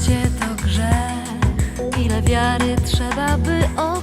Życie to grzech, ile wiary trzeba, by on.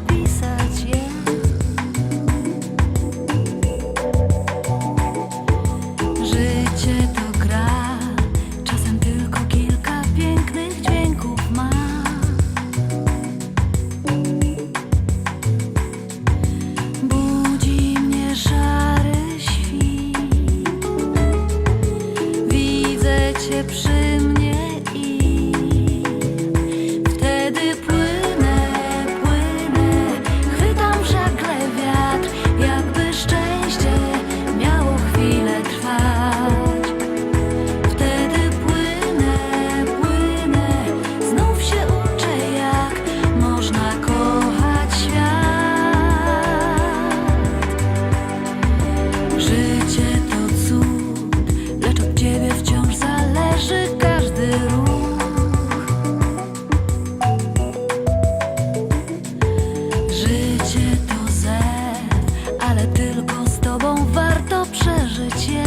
ale tylko z tobą warto przeżyć je.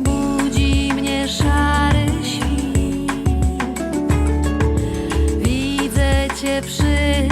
Budzi mnie szary widzę przy